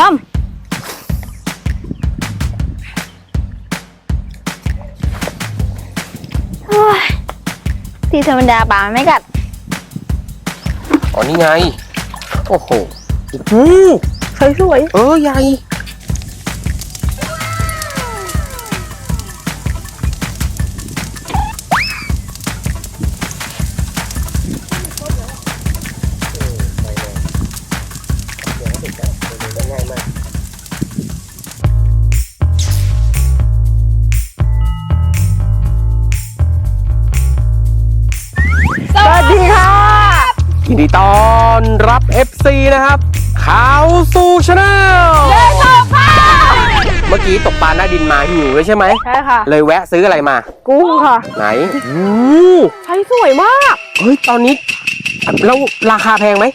ต้มโอ้ยที่ธรรมดาป่ามันไม่กัด อ๋อนี่ไง โอ้โหโอ้โหสวยสวย เออใหญ่ FC นะครับข่าวสู่ชาแนลเดินต่อค่ะเมื่อกี้ตกปลาหน้าดินมาหิวเลยใช่ไหมใช่ค่ะ เลยแวะซื้ออะไรมา กุ้งค่ะ ไหนโอ้ใช้สวยมากเฮ้ยตอนนี้แล้วราคาแพงไหม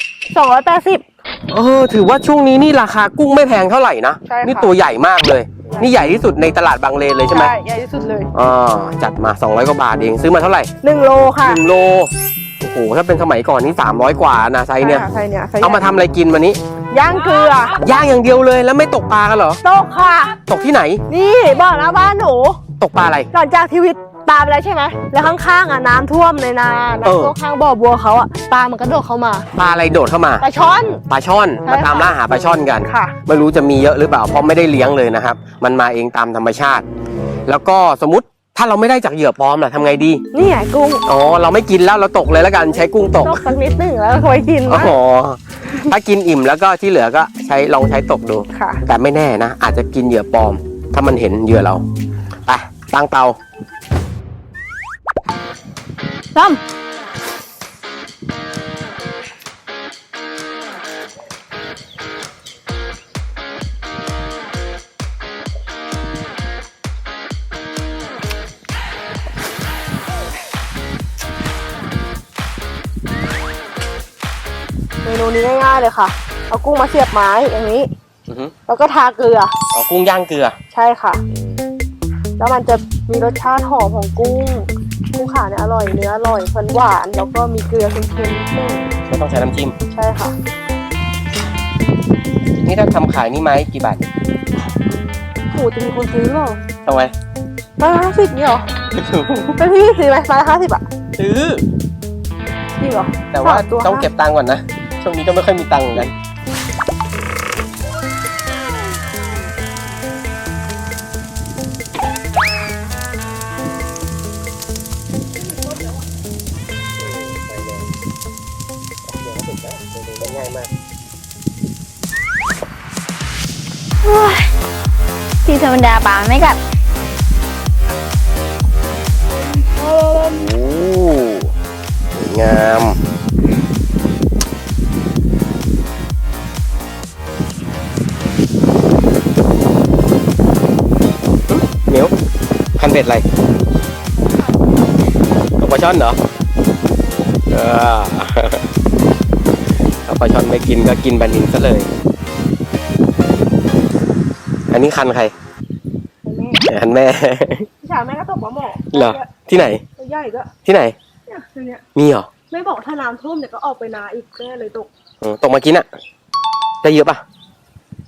280เออถือว่าช่วงนี้นี่ราคากุ้งไม่แพงเท่าไหร่นะ ใช่ค่ะ นี่ตัวใหญ่มากเลย นี่ใหญ่ที่สุดในตลาดบางเลนเลยใช่ไหมใหญ่ที่สุดเลยอ่าจัดมา 200 กว่าบาทเองซื้อมาเท่าไหร่1โลค่ะ 1โล โอ้โหถ้าเป็นสมัยก่อนนี่300 กว่านะไซส์เนี่ย ใช่เนี่ยไซส์เอามาทำอะไรกินวันนี้ ย่างเกลือย่าง อย่างเดียวเลยแล้วไม่ตกปลากันเหรอโตกค่ะ ตกที่ไหน นี่บอกนะบ้านหนู ตกปลาอะไร หลังจากที่วิทย์ปลาไปแล้วใช่ไหมแล้วข้างๆอะน้ำท่วมในนาเออ น้ำท่วมข้างบ่อบัวเขาอะปลามันก็โดดเข้ามาปลาอะไรโดดเข้ามาปลาช้อน ปลาช่อนใช่มาตามค่ะล่าหาปลาช่อนกันค่ะ ไม่รู้จะมีเยอะหรือเปล่าเพราะไม่ได้เลี้ยงเลยนะครับ มันมาเองตามธรรมชาติ แล้วก็สมมติ ถ้าเราไม่ได้จากเหยื่อปลอมล่ะทำไงดี นี่ไงกุ้งอ๋อ เราไม่กินแล้วเราตกเลยแล้วกันใช้กุ้งตก ตกสักนิดหนึ่งแล้วก็ไว้กินอ๋นะอถ้ากินอิ่มแล้วก็ที่เหลือก็ใช้ลองใช้ตกดู ค่ะ แต่ไม่แน่นะ อาจจะกินเหยื่อปลอม ถ้ามันเห็นเหยื่อเรา ไปตั้งเตา ต้มเม นูนี้ง่ายๆเลยค่ะ เอากุ้งมาเสียบไม้อย่างนี้ อือฮึแล้วก็ทาเกลือ เอากุ้งย่างเกลือ ใช่ค่ะ แล้วมันจะมีรสชาติหอมของกุ้ง กุ้งขาเนี่ยอร่อย เนื้ออร่อยหวานหวานๆแล้วก็มีเกลือเค็มๆนิดนึงไม่ต้องใช้น้ำจิ้ม ใช่ค่ะ นี่ถ้าทำขายนี่ไหมกี่บาทโหจะมีคนซื้อหรอทำไม ไม้ละห้าสิบนี่หรอเป็นพี่ซื้อไหมไม้ละห้าสิบอะซื้อ จริงเหรอแต่ว่าสมต้องเก็บตังค์ก่อนนะ ช่วงนี้ก็ไม่ค่อยมีตังค์เหมือนกันโอ้ยที่ธรรมดาป่ามันไม่กัดโอ้สวยงาม พันเบ็ดอะไรตกปลาช่อนเหรอเออถ้าปลาช่อนไม่กินก็กินบันดินซะเลย อันนี้คันใครคันแม่พี่ชายแม่ก็ตกปลาหมอเหรอที่ไหนตัวใหญ่ก็ที่ไหนเนี่ยตัวเนี้ยมีเหรอแม่บอกถ้าน้ำท่วมเดี๋ยวก็ออกไปนาอีกแน่เลยตกเออตกมากินอะได้เยอะปะ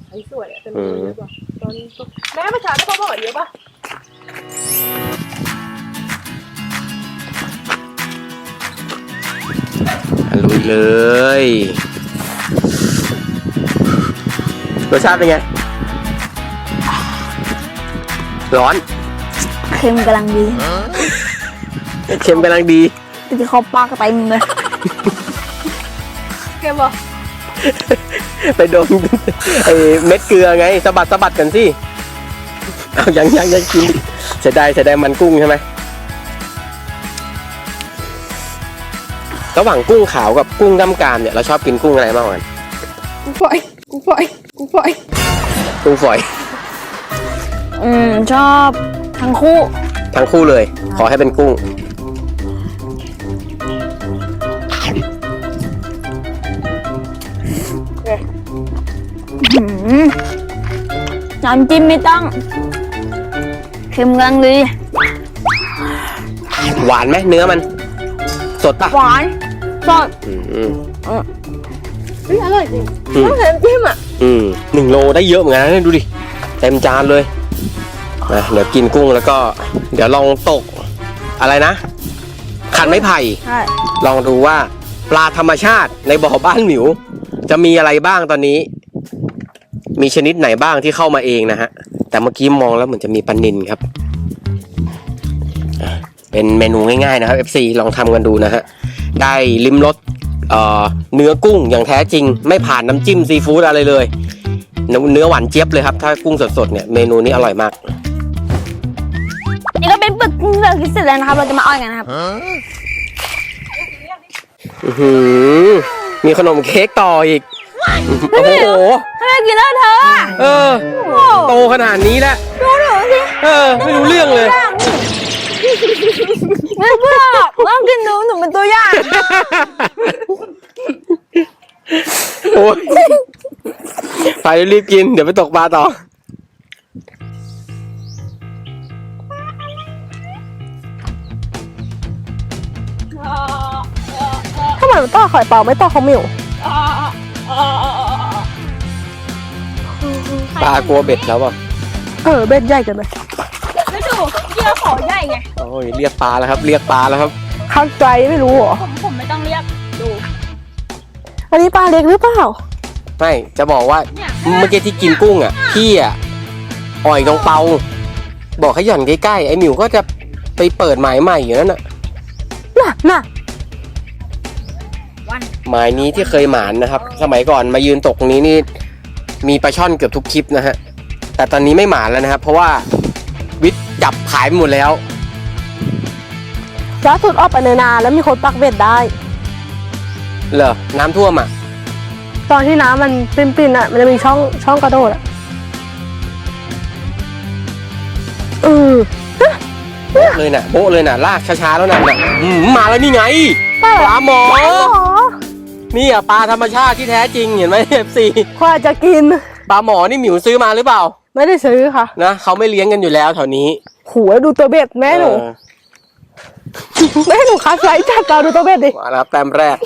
ไอ้สวยอะเป็นตัวเยอะป่ะตอนตกแม่ประชาได้ปลาหมอเยอะป่ะ ลุยเลยรสชาติเป็นไง ร้อน เค็มกำลังดีเค็มกำลังดีที่เขาปากไปมึงเลยเค็มป่ะไปโดนไอ้เม็ดเกลือไงสะบัดสะบัดกันสิ เอายังยังยังกิน เสียดายเสียดายมันกุ้งใช่ไหมระหว่างกุ้งขาวกับกุ้งดำกามเนี่ยเราชอบกินกุ้งอะไรมากกว่ากันกูฝอยกูฝอยกูฝอยกุ้งฝอย อืมชอบทั้งคู่ ทั้งคู่เลย ขอให้เป็นกุ้งหืมน้ำจิ้มไม่ต้อง เค็มกำลังดีหวานไหมเนื้อมัน สดปะหวานสดอืมเฮ้ยอร่อยจริงอืมต้องใส่น้ำจิ้มอะอืมหนึ่งโลได้เยอะเหมือนกันนะเนี่ยดูดิ เต็มจานเลยนะเดี๋ยวกินกุ้งแล้วก็ เดี๋ยวลองตกอะไรนะ ขันไม้ไผ่ ใช่ลองดูว่าปลาธรรมชาติในบ่อบ้านหมิว จะมีอะไรบ้างตอนนี้ มีชนิดไหนบ้างที่เข้ามาเองนะฮะ แต่เมื่อกี้มองแล้วเหมือนจะมีปลานินครับอะเป็นเมนูง่ายๆนะครับ FC ลองทำกันดูนะฮะ ได้ลิ้มรสเอ่อเนื้อกุ้งอย่างแท้จริง ไม่ผ่านน้ำจิ้มซีฟู้ดอะไรเลยเนื้อเนื้อหวานเจี๊ยบเลยครับ ถ้ากุ้งสดๆเนี่ยเมนูนี้อร่อยมาก นี่ก็เป็นปึกกุ้งเลือกที่เสร็จแล้วนะครับ เราจะมาอ้อยกันนะครับอื้อหือมีขนมเค้กต่ออีก โอ้โห ทำไมกินแล้วเธออะเออ โอ้โตขนาดนี้แล้ว ดูหนูสิเออ ไม่รู้เรื่องเลย ไม่เพื่อต้องกินหนูหนูเป็นตัวอย่างโอ้ยไปรีบกิน เดี๋ยวไปตกปลาต่อ ทำไมมันต่อไข่เปล่าไม่ต่อข้าวเหนียว ปลากลัวเบ็ดแล้วป่ะเออเบ็ดใหญ่เกินไปไม่ดูเกี่ยวขอใหญ่ไง โอ้ยเรียกปลาแล้วครับ เรียกปลาแล้วครับ ข้างไกลไม่รู้เหรอ ผมผมไม่ต้องเรียกดู อันนี้ปลาเล็กหรือเปล่า ไม่จะบอกว่าเนี่ยเมื่อกี้ที่กินกุ้งอะพี่อะอ่อยน้องเปา บอกให้หย่อนใกล้ๆไอ้หมิวก็จะไปเปิดหมายใหม่อยู่นั่นน่ะน่ะน่ะวัน หมายนี้ที่เคยหมานนะครับ สมัยก่อนมายืนตกตรงนี้นี่มีปลาช่อนเกือบทุกคลิปนะฮะแต่ตอนนี้ไม่หมานแล้วนะครับ เพราะว่าวิทย์จับขายไปหมดแล้วล่าสุดออกไปในนาแล้วมีคนปักเบ็ดได้ เหรอน้ำท่วมอะตอนที่น้ำมันปิ้นๆอะ มันจะมีช่องช่องกระโดดอะเออโบ๊ะเลยน่ะโบ๊ะเลยน่ะลากช้าๆแล้วน่ะน่ะอืมมาแล้วนี่ไงปลาหมอปลาหมอ นี่อะปลาธรรมชาติที่แท้จริงเห็นไหมเอฟซีกว่าจะกิน ปลาหมอนี่หมิวซื้อมาหรือเปล่า ไม่ได้ซื้อค่ะนะเขาไม่เลี้ยงกันอยู่แล้วแถวนี้หูแล้วดูตัวเบ็ดแม่หนูเออแม่หนูคัดไซส์จัดเราดูตัวเบ็ดดิมาแล้วครับแต้มแรก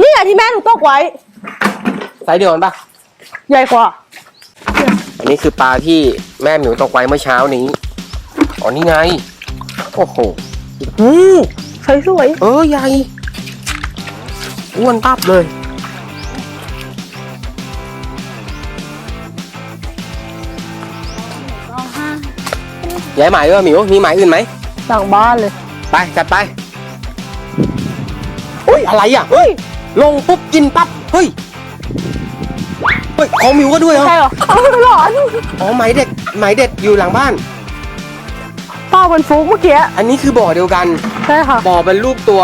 นี่แหละที่แม่หนูตกไว้ ไซส์เดียวกันปะใหญ่กว่า อันนี้คือปลาที่แม่หมิวตกไว้เมื่อเช้านี้ อ๋อนี่ไง โอ้โหโอ้ใช้ สวยเออใหญ่อ้วนตับเลยย้ายหมายด้วยหมิว มีหมายอื่นไหม หลังบ้านเลย ไป จัดไป อุ้ย อะไรอะ เฮ้ย ลงปุ๊บ กินปั๊บ เฮ้ย เฮ้ย ของหมิวก็ด้วยเหรอ ใช่เหรอเอาหลอน อ๋อหมายเด็ดหมายเด็ดอยู่หลังบ้าน เป้าเป็นฟุกเมื่อกี้ อันนี้คือบ่อเดียวกัน ใช่ค่ะ บ่อเป็นรูปตัว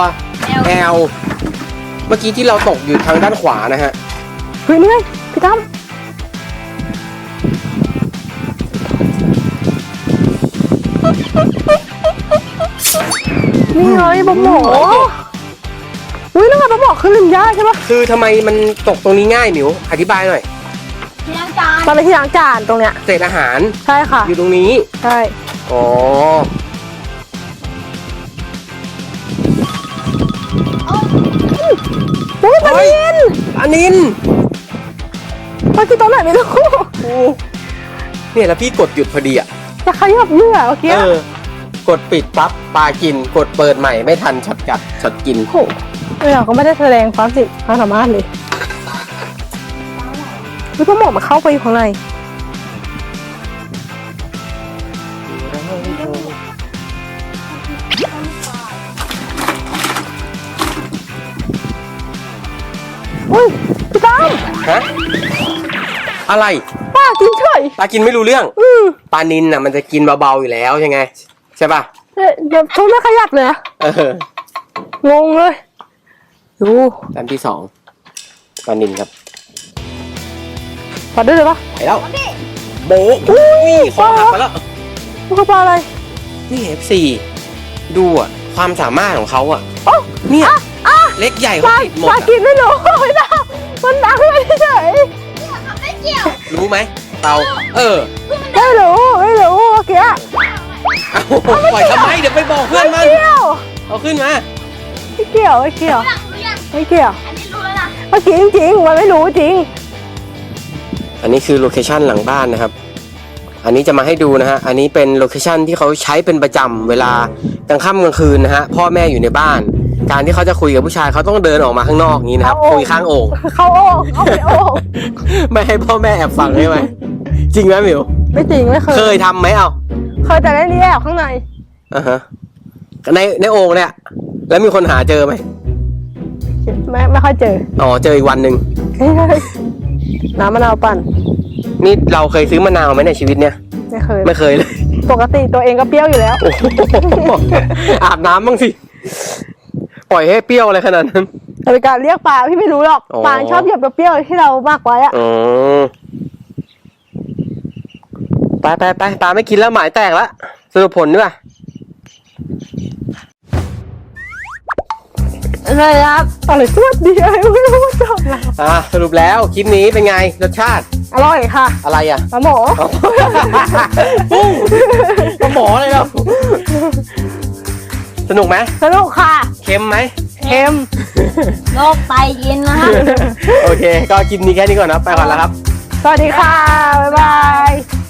แอลเมื่อกี้ที่เราตกอยู่ทางด้านขวานะฮะ เฮ้ยนี่ไงพี่ตั้มนี่ไงปลาหมออุ้ยนั่นไงปลาหมอขึ้นลิงย่าใช่ปะคือทำไมมันตกตรงนี้ง่ายหมิว อธิบายหน่อยที่ ล้างจานมันเป็นที่ล้างจานตรงเนี้ยเศษอาหารใช่ค่ะอยู่ตรงนี้ ใช่อ๋ออุ้ยปลาเฮ้ย นินอันนินปลากินตอนไหนไม่รู้โอ้เนี่ยแล้วพี่กดหยุดพอดีอะ จะขยับเหยื่อเมื่อกี้เออ กดปิดปั๊บปลากิน กดเปิดใหม่ไม่ทันช็อตกัดช็อตกิน โอ้โหเออก็ไม่ได้แสดงความสิความสามารถเลย คือปลาหมอมันเข้าไปอยู่ข้างในอุ้ยพี่ตั้มฮะอะไรป้ากินเฉยปลากินไม่รู้เรื่องอืมปลานินน่ะมันจะกินเบาๆอยู่แล้วใช่ไงใช่ป่ะเดี๋ยวเดี๋ยวเขาไม่ขยับเลยนะเอองงเลยดูแต้มที่สองปลานินครับ พอได้เลยปะไปแล้วโบะอุ้ยคอหักไปแล้วมันคือปลาอะไร นี่ F4 ดูอะความสามารถของเขาอะโอ้เนี่ยเล็กใหญ่ปเขาลาติดหมปดลาอะกินไม่รู้ไม่ได้มันดังเลยเฉยรู้ไหมเตาเออไม่รู้ไม่รู้เมื่อกี้เอาปล่อยทำไมเดี๋ยวไปบอกเพื่อนมันเกี่ยวเอาขึ้นมาไม่เกี่ยวไม่เกี่ยวหลังรู้ยังไม่เกี่ยวอันนี้รู้แล้วนะมื่อกี้จริงๆมันไม่รู้จริง อันนี้คือโลเคชันหลังบ้านนะครับ อันนี้จะมาให้ดูนะฮะ อันนี้เป็นโลเคชันที่เขาใช้เป็นประจำเวลากลางค่ำกลางคืนนะฮะ พ่อแม่อยู่ในบ้าน การที่เขาจะคุยกับผู้ชายเขาต้องเดินออกมาข้างนอกอย่างนี้นะครับเข้าโอ่งคุยข้างโอ่งเข้าโอ่งเข้าไปโอ่งไม่ให้พ่อแม่แอบฟังใช่ไหมจริงไหมหมิวไม่จริงไม่เคย เคยทำไหมเอาเคยแต่ได้นี่แอบข้างในอ่าฮะในในโอ่งเนี่ย แล้วมีคนหาเจอไหมไม่ไม่ค่อยเจอ อ๋อ เจออีกวันหนึ่ง น้ำมะนาวปั่นนี่เราเคยซื้อมะนาวไหมในชีวิตเนี่ย ไม่เคย ไม่เคยเลย ปกติตัวเองก็เปรี้ยวอยู่แล้ว โอ้โหอาบน้ำบ้างสิ ปล่อยให้เปรี้ยวอะไรขนาดนั้นแต่เป็นการเรียกปลาพี่ไม่รู้หรอกอ๋อปลาชอบเหยียบเปรี้ยวๆที่เรามากไว้อะอ๋อไปไปไปปลาไม่กินแล้วหมายแตกแล้วสรุปผลดีกว่า เลยครับอะไรสวัสดีอะไรไม่รู้ว่าจบแล้วอ่าสรุปแล้วคลิปนี้เป็นไงรสชาติอร่อยค่ะอะไรอะปลาหมอปุ้งก็หมอเลยเราสนุกไหมสนุกค่ะ เค็มไหมเค็มโรคไตกินนะครับโอเค ก็คลิปนี้แค่นี้ก่อนนะไปก่อนแล้วครับ สวัสดีค่ะ บ๊ายบาย